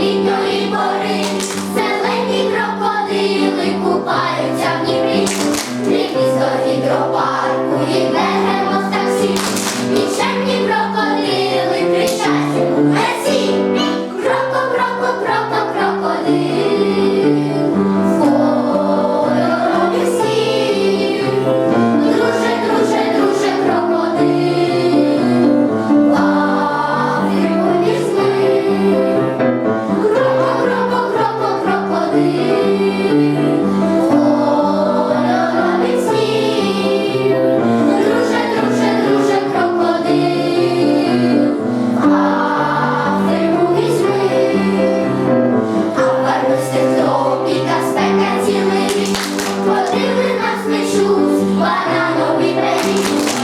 літньої пори, зелені крокодили купають. Thank you.